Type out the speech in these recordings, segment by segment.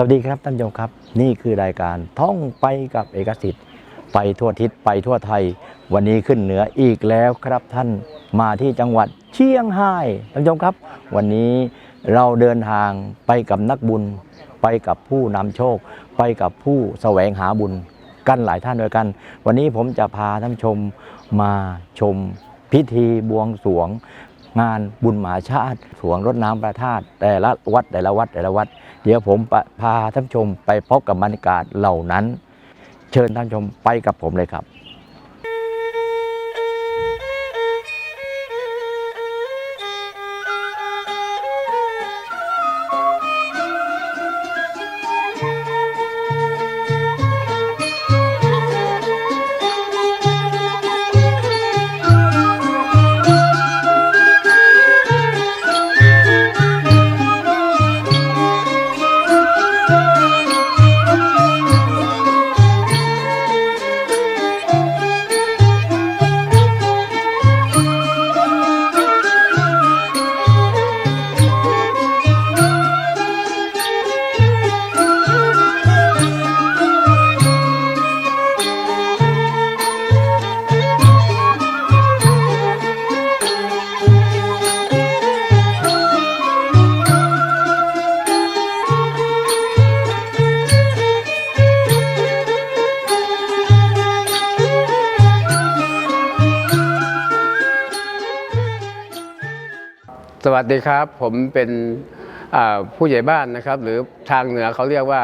สวัสดีครับท่านผู้ชมครับ นี่คือรายการท่องไปกับเอกสิทธิ์ ไปทั่วทิศไปทั่วไทย วันนี้ขึ้นเหนืออีกแล้วครับท่านมาที่จังหวัดเชียงรายท่านผู้ชมครับ วันนี้เราเดินทางไปกับนักบุญ ไปกับผู้นำโชค ไปกับผู้แสวงหาบุญกันหลายท่านด้วยกัน วันนี้ผมจะพาท่านชมมาชมพิธีบวงสรวง งานบุญหมาชาติสวงรดน้ำพระธาตแต่ละวัดแต่ละวัดแต่ละวัด ดี๋ยวผมพาท่านชมไปพบกับบรรยากาศเหล่านั้น เชิญท่านชมไปกับผมเลยครับ วัสดีครับ ผมเป็นผู้ใหญ่บ้านนะครับ หรือทางเหนือเขาเรียกว่า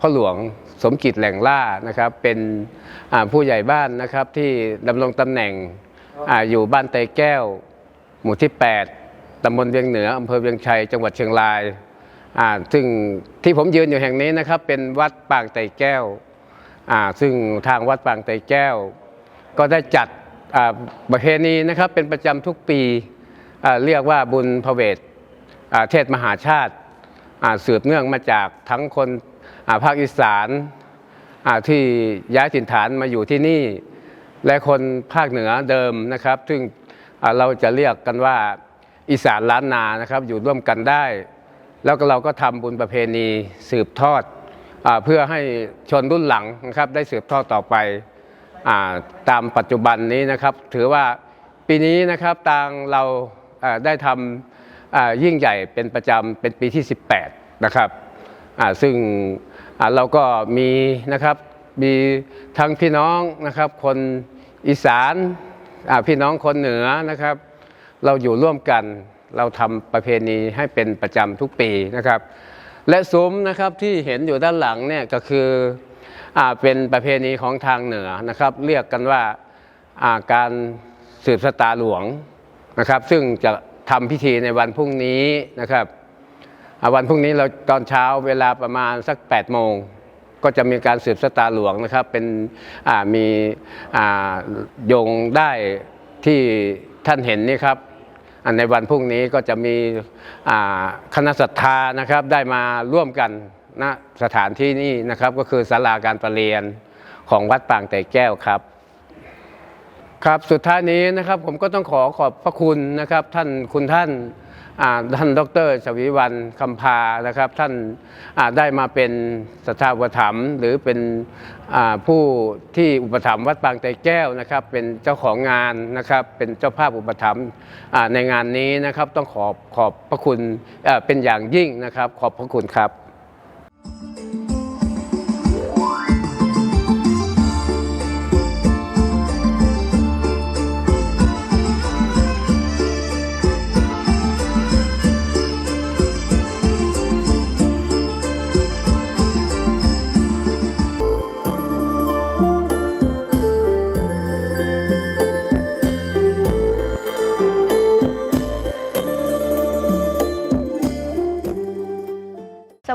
พ่อหลวงสมกิจแหล่งล่านะครับ เป็นผู้ใหญ่บ้านนะครับที่ดำรงตำแหน่งออยู่บ้านไตรแก้ว หมู่ที่ 8ตำบลเวียงเหนืออำเภอเวียงชัย จังหวัดเชียงรายซึ่งที่ผมยืนอยู่แห่งนี้นะครับ เป็นวัดปางไตรแก้ว ซึ่งทางวัดปางไตรแก้ว ก็ได้จัดประเพณีนะครับเป็นประจำทุกปี เรียกว่าบุญพระเวทเทศมหาชาติสืบเนื่องมาจากทั้งคนภาคอีสานที่ย้ายถิ่นฐานมาอยู่ที่นี่ และคนภาคเหนือเดิมนะครับ ซึ่งเราจะเรียกกันว่าอีสานล้านนานะครับอยู่ร่วมกันได้ แล้วเราก็ทำบุญประเพณีสืบทอดอเพื่อให้ชนรุ่นหลังนะครับได้สืบทอดต่อไปอตามปัจจุบันนี้นะครับ ถือว่าปีนี้นะครับทางเรา ได้ทำยิ่งใหญ่เป็นประจำเป็นปีที่ 18 นะครับซึ่งเราก็มีนะครับมีทั้งพี่น้องนะครับ คนอีสานพี่น้องคนเหนือนะครับ เราอยู่ร่วมกันเราทำประเพณีให้เป็นประจำทุกปีนะครับ และซุ้มนะครับที่เห็นอยู่ด้านหลังเนี่ยก็คืออเป็นประเพณีของทางเหนือนะครับ เรียกกันว่าอ่าการสืบสตาหลวง นะครับ ซึ่งจะทำพิธีในวันพรุ่งนี้นะครับวันพรุ่งนี้เราตอนเช้าเวลาประมาณสัก8โมงก็จะมีการสืบสตาหลวงนะครับ เป็นมีโยงได้ที่ท่านเห็นนี่ครับในวันพรุ่งนี้ก็จะมีคณะศรัทธานะครับได้มาร่วมกันณสถานที่นี้นะครับ ก็คือศาลาการประเรียนของวัดปางไตรแก้วครับ ครับสุดท้ายนี้นะครับผมก็ต้องขอขอบพระคุณนะครับ ท่านคุณท่านท่านดรชวีวันคำพานะครับ ท่านได้มาเป็นสถาปถัมหรือเป็นผู้ที่อุปถัมภ์วัดปางไตรแก้วนะครับ เป็นเจ้าของงานนะครับ เป็นเจ้าภาพอุปถัมภ์ในงานนี้นะครับ ต้องขอบขอบพระคุณเป็นอย่างยิ่งนะครับ ขอบพระคุณครับ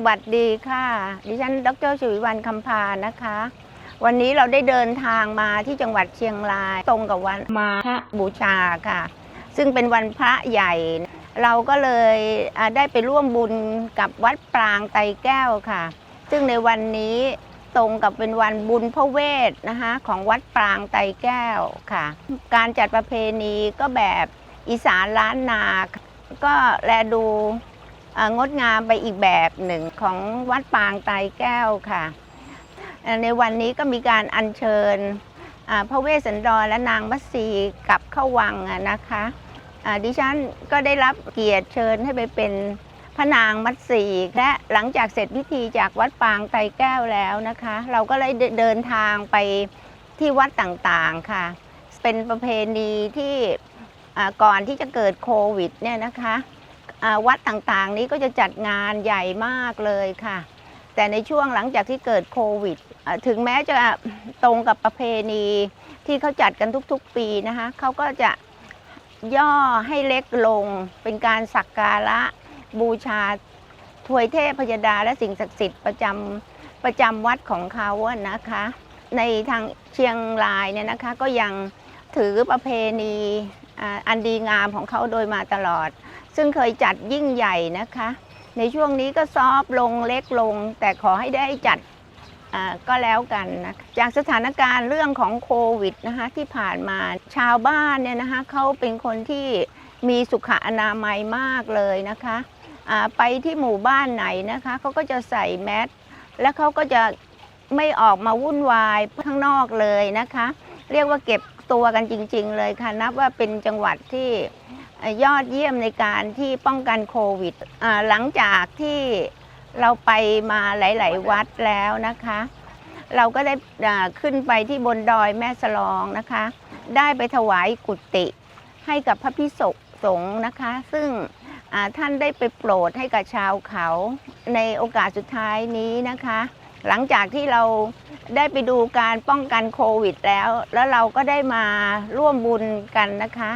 วัสดีค่ะ ดิฉัน ดรชวิวันคำพานะคะ วันนี้เราได้เดินทางมาที่จังหวัดเชียงรายตรงกับวันมาบูชาค่ะ ซึ่งเป็นวันพระใหญ่ เราก็เลยได้ไปร่วมบุญกับวัดปรางไตรแก้วค่ะ ซึ่งในวันนี้ตรงกับเป็นวันบุญพระเวทนะคะของวัดปรางไตรแก้วค่ะ การจัดประเพณีก็แบบอีสานล้านนา ก็แลดู งดงามไปอีกแบบหนึ่งของวัดปางไตแก้วค่ะ ในวันนี้ก็มีการอัญเชิญพระเวสสันดรและนางมัตสีกลับเข้าวังนะคะดิฉันก็ได้รับเกียรติเชิญให้ไปเป็นพระนางมัตสีและหลังจากเสร็จพิธีจากวัดปางไตแก้วแล้วนะคะ เราก็เลยเดินทางไปที่วัดต่างๆค่ะ เป็นประเพณีที่ก่อนที่จะเกิดโควิดเนี่ยนะคะ วัดต่างๆ นี้ก็จะจัดงานใหญ่มากเลยค่ะ แต่ในช่วงหลังจากที่เกิดโควิด ถึงแม้จะตรงกับประเพณีที่เขาจัดกันทุกๆปีนะคะเขาก็จะย่อให้เล็กลงเป็นการสักการะบูชาถวยเทพพยดาและสิ่งศักดิ์สิทธิ์ประจำประจำวัดของเขาอะนะคะ ในทางเชียงรายเนี่ยนะคะก็ยังถือประเพณีอันดีงามของเขาโดยมาตลอด ซึ่งเคยจัดยิ่งใหญ่นะคะ ในช่วงนี้ก็ซอฟลงเล็กลง แต่ขอให้ได้จัดก็แล้วกันนะจากสถานการณ์เรื่องของโควิดนะคะที่ผ่านมาชาวบ้านเนี่ยนะคะเขาเป็นคนที่มีสุขอนามัยมากเลยนะคะไปที่หมู่บ้านไหนนะคะเขาก็จะใส่แมสและเขาก็จะไม่ออกมาวุ่นวายข้างนอกเลยนะคะ เรียกว่าเก็บตัวกันจริง ๆ เลยค่ะนับว่าเป็นจังหวัดที่ ยอดเยี่ยมในการที่ป้องกันโควิดหลังจากที่เราไปมาหลาย ๆ วัดแล้วนะคะ เราก็ได้ขึ้นไปที่บนดอยแม่สลองนะคะ ได้ไปถวายกุฏิให้กับพระพิสุสงฆ์นะคะ ซึ่งท่านได้ไปโปรดให้กับชาวเขาในโอกาสสุดท้ายนี้นะคะ หลังจากที่เราได้ไปดูการป้องกันโควิดแล้ว แล้วเราก็ได้มาร่วมบุญกันนะคะ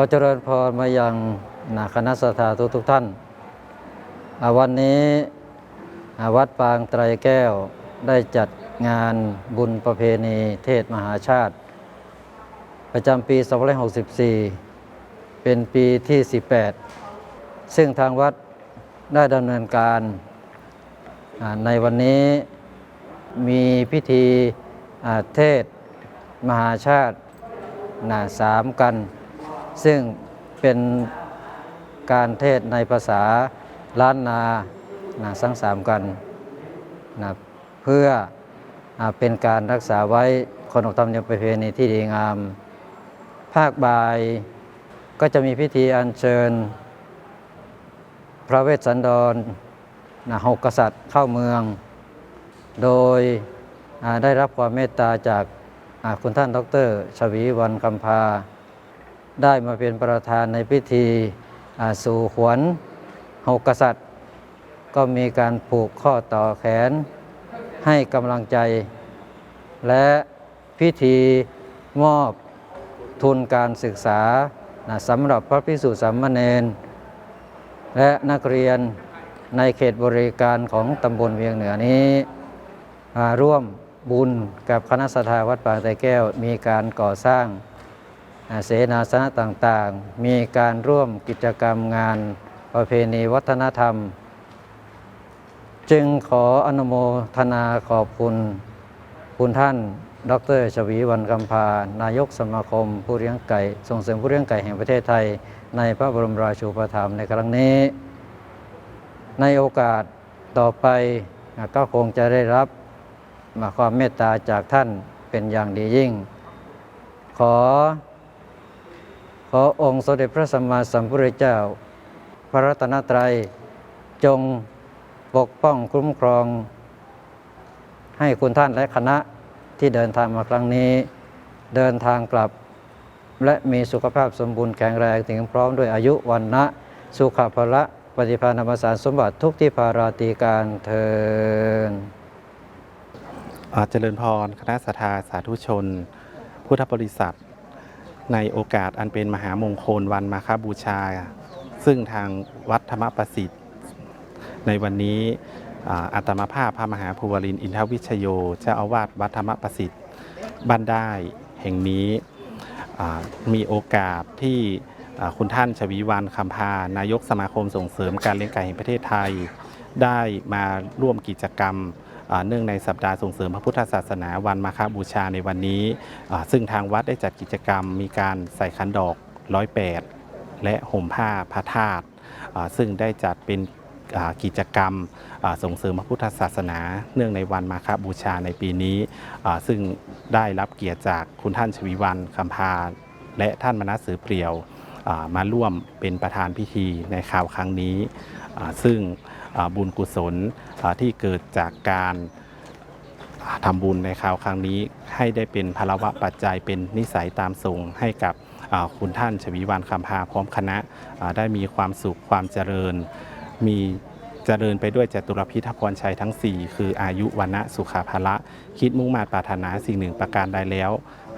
อเจริญพรมายังนาคณะสถาทุกทุกท่าน วันนี้วัดปางไตรแก้วได้จัดงานบุญประเพณีเทศมหาชาติ ประจำปี 2564 เป็นปีที่ 18 ซึ่งทางวัดได้ดำเนินการในวันนี้มีพิธีเทศมหาชาตินะสามกัน ซึ่งเป็นการเทศในภาษาล้านนานะสังสามกันนะเพื่ออเป็นการรักษาไว้คนออกธรรมเนียมประเพณีที่ดีงาม ภาคบ่ายก็จะมีพิธีอัญเชิญ พระเวสสันดรนะหกกษัตริย์เข้าเมือง โดยได้รับความเมตตาจากคุณท่านดรชวีวันคำพา ได้มาเป็นประธานในพิธีอ่าสู่ขวัญหกกษัตริย์ ก็มีการผูกข้อต่อแขนให้กำลังใจ และพิธีมอบทุนการศึกษาสำหรับพระพิสุสามเณรและนักเรียนในเขตบริการของตำบลเวียงเหนือนี้ ร่วมบุญกับคณะสถาวัดป่าไตรแก้วมีการก่อสร้าง เสนาสนะต่างๆ มีการร่วมกิจกรรมงานประเพณีวัฒนธรรม จึงขออนุโมทนาขอบคุณคุณท่าน ดรชวีวันกำพานายกสมาคม ผู้เลี้ยงไก่ส่งเสริมผู้เลี้ยงไก่แห่งประเทศไทย ในพระบรมราชูปถัมภ์ในครั้งนี้ ในโอกาสต่อไปก็คงจะได้รับความเมตตาจากท่านเป็นอย่างดียิ่ง ขอ ขอองค์สมเด็จพระสัมมาสัมพุทธเจ้า พระรัตนตรัยจงปกป้องคุ้มครอง ให้คุณท่านและคณะที่เดินทางมาครั้งนี้ เดินทางกลับ และมีสุขภาพสมบูรณ์แข็งแรงถึงพร้อมด้วยอายุวันนะสุขภละปฏิภาณธรรมสารสมบัติทุกที่พาราตีการเทินอ่าเจริญพร คณะสัทธาสาธุชน พุทธบริษัท ในโอกาสอันเป็นมหามงคลวันมาคบูชา ซึ่งทางวัดธรรมประสิทธิ์ ในวันนี้อ่าตมาภาพพระมหาภูวรินทร์อินทวิชโยเจ้าอาวาสวัดธรรมประสิทธิ์บ้านได้แห่งนี้มีโอกาสที่คุณท่านชวีวันคำพานายกสมาคมส่งเสริมการเลี้ยงไก่แห่งประเทศไทย ได้มาร่วมกิจกรรม เนื่องในสัปดาห์ส่งเสริมพระพุทธศาสนาวันมาฆบูชาในวันนี้ ซึ่งทางวัดได้จัดกิจกรรมมีการใส่ขันดอกร้อยแปดและห่มผ้าพระธาตุซึ่งได้จัดเป็นกิจกรรมส่งเสริมพระพุทธศาสนา เนื่องในวันมาฆบูชาในปีนี้ ซึ่งได้รับเกียรติจากคุณท่านชวีวันคำพา และท่านมนัสสือเปรียวมาร่วมเป็นประธานพิธีในข่าวครั้งนี้ ซึ่ง บุญกุศลที่เกิดจากการอ่าทำบุญในข่าวครั้งนี้ ให้ได้เป็นพลวะปัจจัยเป็นนิสัยตามทรงให้กับคุณท่านชวีวันคำพาพร้อมคณะได้มีความสุขความเจริญ มีเจริญไปด้วยจตุรพิธพรชัยทั้ง 4 คืออายุวันะสุขาภละ คิดมุ่งมาตปรารถนาสิ่งหนึ่งประการใดแล้ว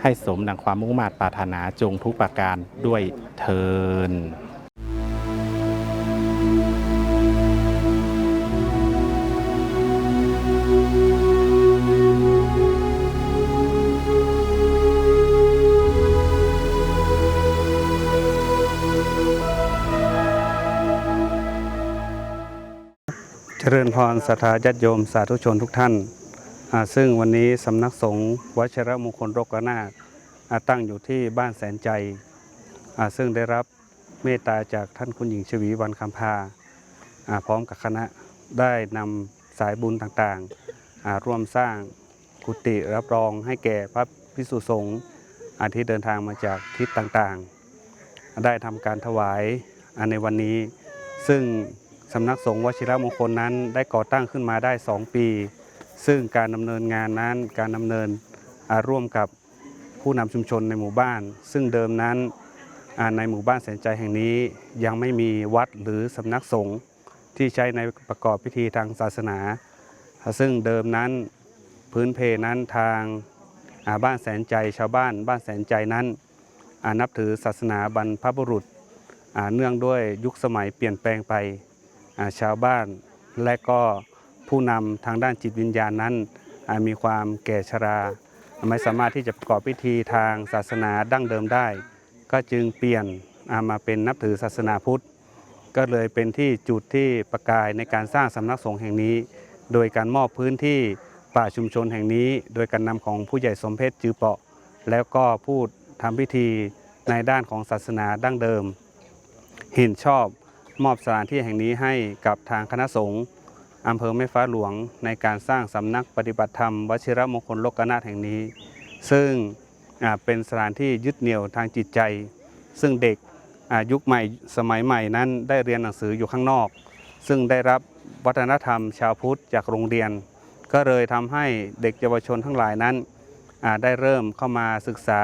ให้สมดังความมุ่งมาตปรารถนาจงทุกประการด้วยเทิน เจริญพรสัทธาญาติโยมสาธุชนทุกท่าน ซึ่งวันนี้สำนักสงฆ์วัชิรมงคลรกนาคตั้งอยู่ที่บ้านแสนใจ ซึ่งได้รับเมตตาจากท่านคุณหญิงชวีวันคำพาพร้อมกับคณะได้นำสายบุญต่างๆ ร่วมสร้างกุฏิรับรองให้แก่พระพิสุสงฆ์ที่เดินทางมาจากทิศต่างๆ ได้ทำการถวายในวันนี้ซึ่ง สำนักสงฆ์วชิรมงคลนั้นได้ก่อตั้งขึ้นมาได้ 2 ปี ซึ่งการดำเนินงานนั้นการดำเนินร่วมกับผู้นำชุมชนในหมู่บ้าน ซึ่งเดิมนั้นในหมู่บ้านแสนใจแห่งนี้ยังไม่มีวัดหรือสำนักสงฆ์ที่ใช้ในประกอบพิธีทางศาสนา ซึ่งเดิมนั้นพื้นเพนั้นทางาบ้านแสนใจชาวบ้าน บ้านแสนใจนั้นนับถือศาสนาบรรพบุรุษเนื่องด้วยยุคสมัยเปลี่ยนแปลงไป ชาวบ้านและก็ผู้นำทางด้านจิตวิญญาณนั้นมีความแก่ชรา ไม่สามารถที่จะประกอบพิธีทางศาสนาดั้งเดิมได้ ก็จึงเปลี่ยนามาเป็นนับถือศาสนาพุทธ ก็เลยเป็นที่จุดที่ประกายในการสร้างสำนักสงฆ์แห่งนี้ โดยการมอบพื้นที่ป่าชุมชนแห่งนี้ โดยการนำของผู้ใหญ่สมเพชรจือเปาะ แล้วก็พูดทำพิธีในด้านของศาสนาดั้งเดิม เห็นชอบ มอบสถานที่แห่งนี้ให้กับทางคณะสงฆ์อำเภอแม่ฟ้าหลวงในการสร้างสำนักปฏิบัติธรรมวชิรมงคลโลกนาถแห่งนี้ ซึ่งเป็นสถานที่ยึดเหนี่ยวทางจิตใจ ซึ่งเด็กยุคใหม่สมัยใหม่นั้นได้เรียนหนังสืออยู่ข้างนอก ซึ่งได้รับวัฒนธรรมชาวพุทธจากโรงเรียน ก็เลยทำให้เด็กเยาวชนทั้งหลายนั้นได้เริ่มเข้ามาศึกษา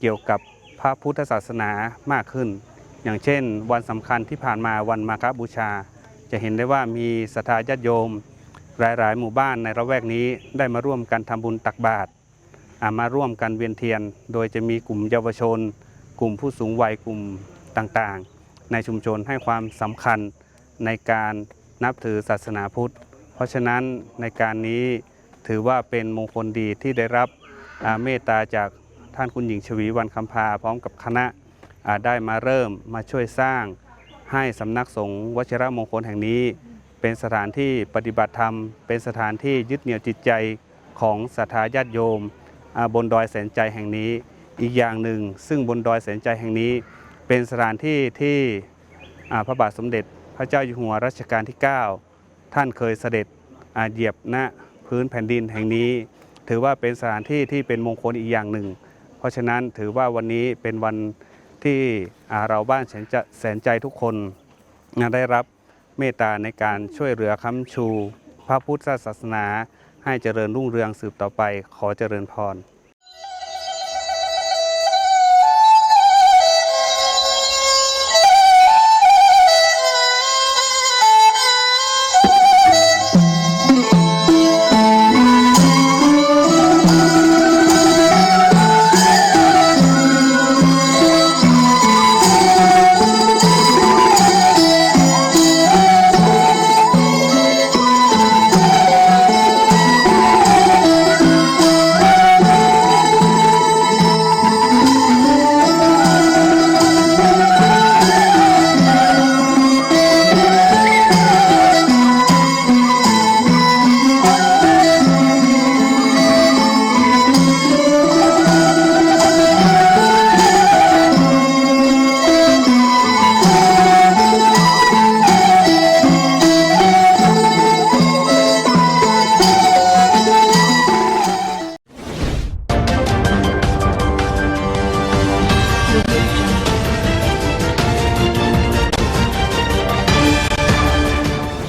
เกี่ยวกับพระพุทธศาสนามากขึ้น อย่างเช่น วันสำคัญที่ผ่านมาวันมาฆบูชา จะเห็นได้ว่ามีศรัทธาญาติโยม หลาย ๆ หมู่บ้านในระแวกนี้ได้มาร่วมกันทำบุญตักบาตรมาร่วมกันเวียนเทียน โดยจะมีกลุ่มเยาวชน กลุ่มผู้สูงวัยกลุ่มต่างๆ ในชุมชนให้ความสำคัญในการนับถือศาสนาพุทธ เพราะฉะนั้นในการนี้ถือว่าเป็นมงคลดีที่ได้รับเมตตาจากท่านคุณหญิงชวีวันคำพาพร้อมกับคณะ ได้มาเริ่มมาช่วยสร้างให้สำนักสงฆ์วชิรมงคลแห่งนี้ เป็นสถานที่ปฏิบัติธรรม เป็นสถานที่ยึดเหนี่ยวจิตใจของศรัทธาญาติโยมบนดอยแสนใจแห่งนี้ อีกอย่างหนึ่ง ซึ่งบนดอยแสนใจแห่งนี้ เป็นสถานที่ที่พระบาทสมเด็จพระเจ้าอยู่หัวรัชกาลที่ 9 ท่านเคยเสด็จเหยียบณพื้นแผ่นดินแห่งนี้ ถือว่าเป็นสถานที่ที่เป็นมงคลอีกอย่างหนึ่ง เพราะฉะนั้นถือว่าวันนี้เป็นวัน ที่เราบ้านแสนใจแสนใจทุกคนได้รับเมตตาในการช่วยเหลือค้ำชู พระพุทธศาสนา ให้เจริญรุ่งเรืองสืบต่อไปขอเจริญพร